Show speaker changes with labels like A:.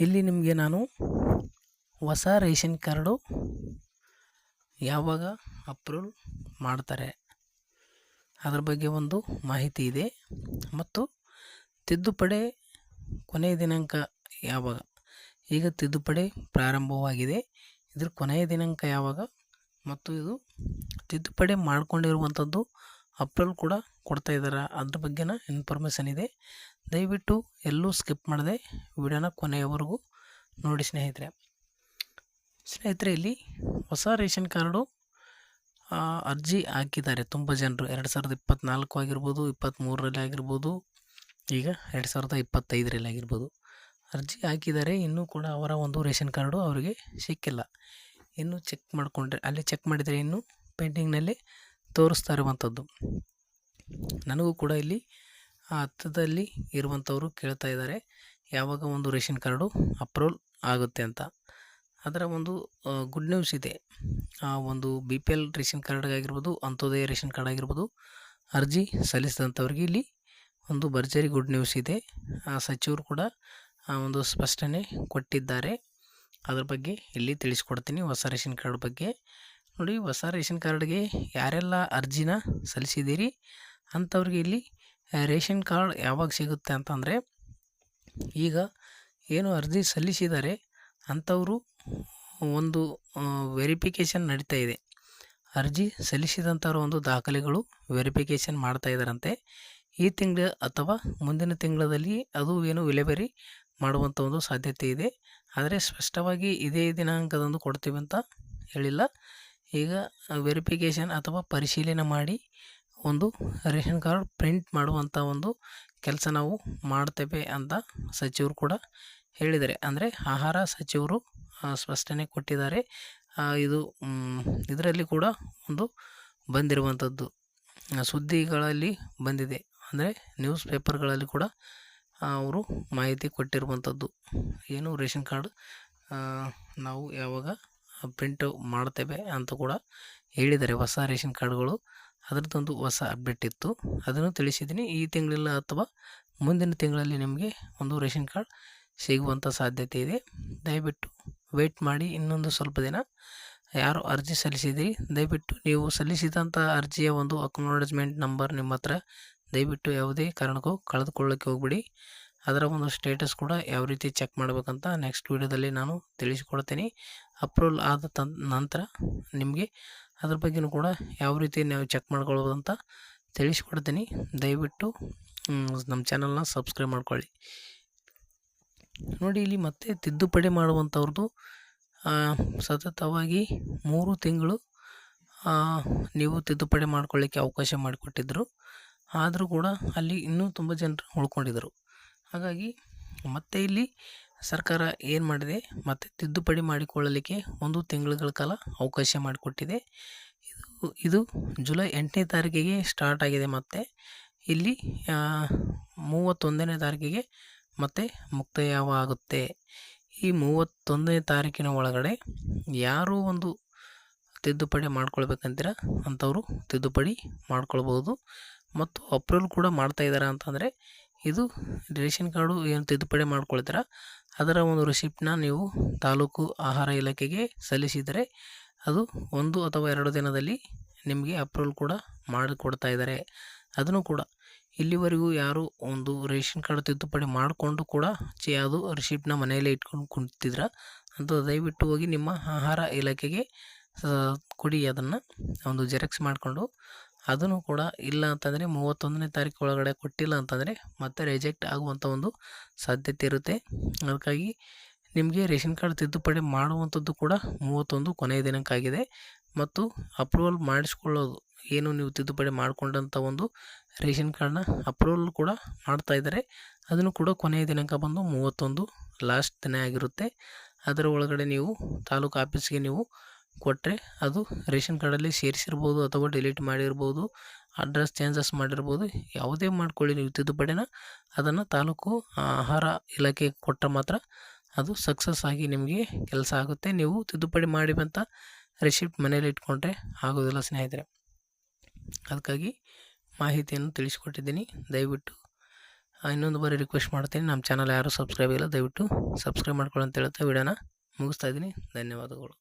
A: ಇಲ್ಲಿ ನಿಮಗೆ ನಾನು ಹೊಸ ರೇಷನ್ ಕಾರ್ಡು ಯಾವಾಗ ಅಪ್ರೂವ್ ಮಾಡ್ತಾರೆ ಅದ್ರ ಬಗ್ಗೆ ಒಂದು ಮಾಹಿತಿ ಇದೆ. ಮತ್ತು ತಿದ್ದುಪಡಿ ಕೊನೆಯ ದಿನಾಂಕ ಯಾವಾಗ? ಈಗ ತಿದ್ದುಪಡಿ ಪ್ರಾರಂಭವಾಗಿದೆ. ಇದ್ರ ಕೊನೆಯ ದಿನಾಂಕ ಯಾವಾಗ? ಮತ್ತು ಇದು ತಿದ್ದುಪಡಿ ಮಾಡಿಕೊಂಡಿರುವಂಥದ್ದು ಅಪ್ರೂವಲ್ ಕೂಡ ಕೊಡ್ತಾ ಇದ್ದಾರೆ ಅದ್ರ ಬಗ್ಗೆನ ಇನ್ಫಾರ್ಮೇಷನ್ ಇದೆ. ದಯವಿಟ್ಟು ಎಲ್ಲೂ ಸ್ಕಿಪ್ ಮಾಡದೆ ವಿಡಿಯೋನ ಕೊನೆಯವರೆಗೂ ನೋಡಿ ಸ್ನೇಹಿತರೆ. ಸ್ನೇಹಿತರೆ, ಇಲ್ಲಿ ಹೊಸ ರೇಷನ್ ಕಾರ್ಡು ಅರ್ಜಿ ಹಾಕಿದ್ದಾರೆ. ತುಂಬ ಜನರು. ಎರಡು ಸಾವಿರದ ಇಪ್ಪತ್ತ್ನಾಲ್ಕು ಆಗಿರ್ಬೋದು ಇಪ್ಪತ್ತ್ಮೂರರಲ್ಲಿ ಆಗಿರ್ಬೋದು, ಈಗ ಎರಡು ಸಾವಿರದ ಇಪ್ಪತ್ತೈದರಲ್ಲಿ ಆಗಿರ್ಬೋದು. ಅರ್ಜಿ ಹಾಕಿದ್ದಾರೆ. ಇನ್ನೂ ಕೂಡ ಅವರ ಒಂದು ರೇಷನ್ ಕಾರ್ಡು ಅವರಿಗೆ ಸಿಕ್ಕಿಲ್ಲ. ಇನ್ನೂ ಚೆಕ್ ಮಾಡಿಕೊಂಡ್ರೆ, ಅಲ್ಲಿ ಚೆಕ್ ಮಾಡಿದರೆ ಇನ್ನೂ ಪೇಂಟಿಂಗ್ನಲ್ಲಿ ತೋರಿಸ್ತಾ ಇರುವಂಥದ್ದು. ನನಗೂ ಕೂಡ ಇಲ್ಲಿ ಹತ್ತದಲ್ಲಿ ಇರುವಂಥವರು ಕೇಳ್ತಾ ಇದ್ದಾರೆ, ಯಾವಾಗ ಒಂದು ರೇಷನ್ ಕಾರ್ಡು ಅಪ್ರೂವಲ್ ಆಗುತ್ತೆ ಅಂತ. ಅದರ ಒಂದು ಗುಡ್ ನ್ಯೂಸ್ ಇದೆ. ಆ ಒಂದು ಬಿ ಪಿ ಎಲ್ ರೇಷನ್ ಕಾರ್ಡ್ಗಾಗಿರ್ಬೋದು ಅಂತ್ಯೋದಯ ರೇಷನ್ ಕಾರ್ಡ್ ಆಗಿರ್ಬೋದು ಅರ್ಜಿ ಸಲ್ಲಿಸಿದಂಥವ್ರಿಗೆ ಇಲ್ಲಿ ಒಂದು ಭರ್ಜರಿ ಗುಡ್ ನ್ಯೂಸ್ ಇದೆ. ಆ ಸಚಿವರು ಕೂಡ ಆ ಒಂದು ಸ್ಪಷ್ಟನೆ ಕೊಟ್ಟಿದ್ದಾರೆ. ಅದ್ರ ಬಗ್ಗೆ ಇಲ್ಲಿ ತಿಳಿಸ್ಕೊಡ್ತೀನಿ ಹೊಸ ರೇಷನ್ ಕಾರ್ಡ್ ಬಗ್ಗೆ. ನೋಡಿ, ಹೊಸ ರೇಷನ್ ಕಾರ್ಡ್ಗೆ ಯಾರೆಲ್ಲ ಅರ್ಜಿನ ಸಲ್ಲಿಸಿದ್ದೀರಿ ಅಂಥವ್ರಿಗೆ ಇಲ್ಲಿ ರೇಷನ್ ಕಾರ್ಡ್ ಯಾವಾಗ ಸಿಗುತ್ತೆ ಅಂತಂದರೆ, ಈಗ ಏನು ಅರ್ಜಿ ಸಲ್ಲಿಸಿದ್ದಾರೆ ಅಂಥವರು ಒಂದು ವೆರಿಫಿಕೇಷನ್ ನಡೀತಾ ಇದೆ. ಅರ್ಜಿ ಸಲ್ಲಿಸಿದಂಥವ್ರ ಒಂದು ದಾಖಲೆಗಳು ವೆರಿಫಿಕೇಷನ್ ಮಾಡ್ತಾ ಇದ್ದಾರಂತೆ. ಈ ತಿಂಗಳ ಅಥವಾ ಮುಂದಿನ ತಿಂಗಳಲ್ಲಿ ಅದು ಏನು ವಿಲೇವರಿ ಮಾಡುವಂಥ ಒಂದು ಸಾಧ್ಯತೆ ಇದೆ. ಆದರೆ ಸ್ಪಷ್ಟವಾಗಿ ಇದೇ ದಿನಾಂಕದಂದು ಕೊಡ್ತೀವಿ ಅಂತ ಹೇಳಿಲ್ಲ. ಈಗ ವೆರಿಫಿಕೇಷನ್ ಅಥವಾ ಪರಿಶೀಲನೆ ಮಾಡಿ ಒಂದು ರೇಷನ್ ಕಾರ್ಡ್ ಪ್ರಿಂಟ್ ಮಾಡುವಂಥ ಒಂದು ಕೆಲಸ ನಾವು ಮಾಡ್ತೇವೆ ಅಂತ ಸಚಿವರು ಕೂಡ ಹೇಳಿದ್ದಾರೆ. ಅಂದರೆ ಆಹಾರ ಸಚಿವರು ಸ್ಪಷ್ಟನೆ ಕೊಟ್ಟಿದ್ದಾರೆ. ಇದು ಇದರಲ್ಲಿ ಕೂಡ ಒಂದು ಬಂದಿರುವಂಥದ್ದು ಸುದ್ದಿಗಳಲ್ಲಿ ಬಂದಿದೆ. ಅಂದರೆ ನ್ಯೂಸ್ ಪೇಪರ್ಗಳಲ್ಲಿ ಕೂಡ ಅವರು ಮಾಹಿತಿ ಕೊಟ್ಟಿರುವಂಥದ್ದು ಏನು ರೇಷನ್ ಕಾರ್ಡ್ ನಾವು ಯಾವಾಗ ಪ್ರಿಂಟ್ ಮಾಡ್ತೇವೆ ಅಂತ ಕೂಡ ಹೇಳಿದ್ದಾರೆ. ಹೊಸ ರೇಷನ್ ಕಾರ್ಡ್ಗಳು ಅದರದ್ದೊಂದು ಹೊಸ ಅಪ್ಡೇಟ್ ಇತ್ತು. ಅದನ್ನು ತಿಳಿಸಿದ್ದೀನಿ. ಈ ತಿಂಗಳಿಲ್ಲ ಅಥವಾ ಮುಂದಿನ ತಿಂಗಳಲ್ಲಿ ನಿಮಗೆ ಒಂದು ರೇಷನ್ ಕಾರ್ಡ್ ಸಿಗುವಂಥ ಸಾಧ್ಯತೆ ಇದೆ. ದಯವಿಟ್ಟು ವೇಟ್ ಮಾಡಿ ಇನ್ನೊಂದು ಸ್ವಲ್ಪ ದಿನ. ಯಾರು ಅರ್ಜಿ ಸಲ್ಲಿಸಿದಿರಿ, ದಯವಿಟ್ಟು ನೀವು ಸಲ್ಲಿಸಿದಂಥ ಅರ್ಜಿಯ ಒಂದು ಅಕ್ನಾಲಜ್ಮೆಂಟ್ ನಂಬರ್ ನಿಮ್ಮ ಹತ್ರ. ದಯವಿಟ್ಟು ಯಾವುದೇ ಕಾರಣಕ್ಕೂ ಕಳೆದುಕೊಳ್ಳೋಕ್ಕೆ ಹೋಗ್ಬಿಡಿ. ಅದರ ಒಂದು ಸ್ಟೇಟಸ್ ಕೂಡ ಯಾವ ರೀತಿ ಚೆಕ್ ಮಾಡಬೇಕಂತ ನೆಕ್ಸ್ಟ್ ವೀಡಿಯೋದಲ್ಲಿ ನಾನು ತಿಳಿಸಿಕೊಡ್ತೀನಿ. ಅಪ್ರೂವಲ್ ಆದ ನಂತರ ನಿಮಗೆ ಅದ್ರ ಬಗ್ಗೆನೂ ಕೂಡ ಯಾವ ರೀತಿ ನಾವು ಚೆಕ್ ಮಾಡ್ಕೊಳ್ಬೋದು ಅಂತ ತಿಳಿಸ್ಕೊಡ್ತೀನಿ. ದಯವಿಟ್ಟು ನಮ್ಮ ಚಾನಲ್ನ ಸಬ್ಸ್ಕ್ರೈಬ್ ಮಾಡ್ಕೊಳ್ಳಿ. ನೋಡಿ, ಇಲ್ಲಿ ಮತ್ತೆ ತಿದ್ದುಪಡಿ ಮಾಡುವಂಥವ್ರದ್ದು ಸತತವಾಗಿ ಮೂರು ತಿಂಗಳು ನೀವು ತಿದ್ದುಪಡಿ ಮಾಡ್ಕೊಳ್ಳಿಕ್ಕೆ ಅವಕಾಶ ಮಾಡಿಕೊಟ್ಟಿದ್ದರು ಆದರೂ ಕೂಡ ಅಲ್ಲಿ ಇನ್ನೂ ತುಂಬ ಜನರು ಉಳ್ಕೊಂಡಿದ್ದರು. ಹಾಗಾಗಿ ಮತ್ತೆ ಇಲ್ಲಿ ಸರ್ಕಾರ ಏನು ಮಾಡಿದೆ? ಮತ್ತು ತಿದ್ದುಪಡಿ ಮಾಡಿಕೊಳ್ಳಲಿಕ್ಕೆ ಒಂದು ತಿಂಗಳುಗಳ ಕಾಲ ಅವಕಾಶ ಮಾಡಿಕೊಟ್ಟಿದೆ. ಇದು ಇದು ಜುಲೈ ಎಂಟನೇ ತಾರೀಕಿಗೆ ಸ್ಟಾರ್ಟ್ ಆಗಿದೆ ಮತ್ತು. ಇಲ್ಲಿ ಮೂವತ್ತೊಂದನೇ ತಾರೀಕಿಗೆ ಮತ್ತೆ ಮುಕ್ತಾಯವಾಗುತ್ತೆ. ಈ ಮೂವತ್ತೊಂದನೇ ತಾರೀಕಿನ ಒಳಗಡೆ ಯಾರು ಒಂದು ತಿದ್ದುಪಡಿ ಮಾಡ್ಕೊಳ್ಬೇಕಂತೀರ ಅಂಥವರು ತಿದ್ದುಪಡಿ ಮಾಡ್ಕೊಳ್ಬೋದು ಮತ್ತು ಅಪ್ರೂವಲ್ ಕೂಡ ಮಾಡ್ತಾ ಇದ್ದಾರೆ ಅಂತಂದರೆ ಇದು ರೇಷನ್ ಕಾರ್ಡು ಏನು ತಿದ್ದುಪಡಿ ಮಾಡ್ಕೊಳ್ತೀರ? ಅದರ ಒಂದು ರಿಸಿಪ್ಟನ್ನ ನೀವು ತಾಲೂಕು ಆಹಾರ ಇಲಾಖೆಗೆ ಸಲ್ಲಿಸಿದರೆ ಅದು ಒಂದು ಅಥವಾ ಎರಡು ದಿನದಲ್ಲಿ ನಿಮಗೆ ಅಪ್ರೂವಲ್ ಕೂಡ ಮಾಡಿಕೊಡ್ತಾ ಇದ್ದಾರೆ. ಅದನ್ನು ಕೂಡ ಇಲ್ಲಿವರೆಗೂ ಯಾರು ಒಂದು ರೇಷನ್ ಕಾರ್ಡ್ ತಿದ್ದುಪಡಿ ಮಾಡಿಕೊಂಡು ಕೂಡ ಚೆ ಅದು ರಿಸಿಪ್ಟನ್ನ ಮನೆಯಲ್ಲೇ ಇಟ್ಕೊಂಡು ಕುಂತಿದ್ರ, ಅಂತ ದಯವಿಟ್ಟು ಹೋಗಿ ನಿಮ್ಮ ಆಹಾರ ಇಲಾಖೆಗೆ ಕೊಡಿ ಅದನ್ನು ಒಂದು ಜೆರಾಕ್ಸ್ ಮಾಡಿಕೊಂಡು ಅದನ್ನು ಕೂಡ ಇಲ್ಲ ಅಂತಂದರೆ ಮೂವತ್ತೊಂದನೇ ತಾರೀಕು ಒಳಗಡೆ ಕೊಟ್ಟಿಲ್ಲ ಅಂತಂದರೆ ಮತ್ತೆ ರಿಜೆಕ್ಟ್ ಆಗುವಂಥ ಒಂದು ಸಾಧ್ಯತೆ ಇರುತ್ತೆ. ಅದಕ್ಕಾಗಿ ನಿಮಗೆ ರೇಷನ್ ಕಾರ್ಡ್ ತಿದ್ದುಪಡಿ ಮಾಡುವಂಥದ್ದು ಕೂಡ ಮೂವತ್ತೊಂದು ಕೊನೆಯ ದಿನಾಂಕ ಆಗಿದೆ ಮತ್ತು ಅಪ್ರೂವಲ್ ಮಾಡಿಸ್ಕೊಳ್ಳೋದು ಏನು ನೀವು ತಿದ್ದುಪಡಿ ಮಾಡಿಕೊಂಡಂಥ ಒಂದು ರೇಷನ್ ಕಾರ್ಡ್ನ ಅಪ್ರೂವಲ್ ಕೂಡ ಮಾಡ್ತಾ ಇದ್ದಾರೆ. ಅದನ್ನು ಕೂಡ ಕೊನೆಯ ದಿನಾಂಕ ಬಂದು ಮೂವತ್ತೊಂದು ಲಾಸ್ಟ್ ದಿನ ಆಗಿರುತ್ತೆ. ಅದರ ಒಳಗಡೆ ನೀವು ತಾಲೂಕು ಆಫೀಸ್ಗೆ ನೀವು ಕೊಟ್ಟರೆ ಅದು ರೇಷನ್ ಕಾರ್ಡಲ್ಲಿ ಸೇರಿಸಿರ್ಬೋದು ಅಥವಾ ಡಿಲೀಟ್ ಮಾಡಿರ್ಬೋದು, ಅಡ್ರೆಸ್ ಚೇಂಜಸ್ ಮಾಡಿರ್ಬೋದು, ಯಾವುದೇ ಮಾಡ್ಕೊಳ್ಳಿ ನೀವು ತಿದ್ದುಪಡಿನ ಅದನ್ನು ತಾಲೂಕು ಆಹಾರ ಇಲಾಖೆ ಕೊಟ್ಟರೆ ಮಾತ್ರ ಅದು ಸಕ್ಸಸ್ ಆಗಿ ನಿಮಗೆ ಕೆಲಸ ಆಗುತ್ತೆ. ನೀವು ತಿದ್ದುಪಡಿ ಮಾಡಿ ಬಂತ ರಿಸಿಪ್ಟ್ ಮನೇಲಿ ಇಟ್ಕೊಂಡ್ರೆ ಆಗೋದಿಲ್ಲ ಸ್ನೇಹಿತರೆ. ಅದಕ್ಕಾಗಿ ಮಾಹಿತಿಯನ್ನು ತಿಳಿಸಿಕೊಟ್ಟಿದ್ದೀನಿ. ದಯವಿಟ್ಟು ಇನ್ನೊಂದು ಬಾರಿ ರಿಕ್ವೆಸ್ಟ್ ಮಾಡ್ತೀನಿ. ನಮ್ಮ ಚಾನಲ್ ಯಾರೂ ಸಬ್ಸ್ಕ್ರೈಬ್ ಇಲ್ಲ, ದಯವಿಟ್ಟು ಸಬ್ಸ್ಕ್ರೈಬ್ ಮಾಡ್ಕೊಳ್ಳಿ ಅಂತ ಹೇಳ್ತಾ ವಿಡಿಯೋನ ಮುಗಿಸ್ತಾ ಇದ್ದೀನಿ. ಧನ್ಯವಾದಗಳು.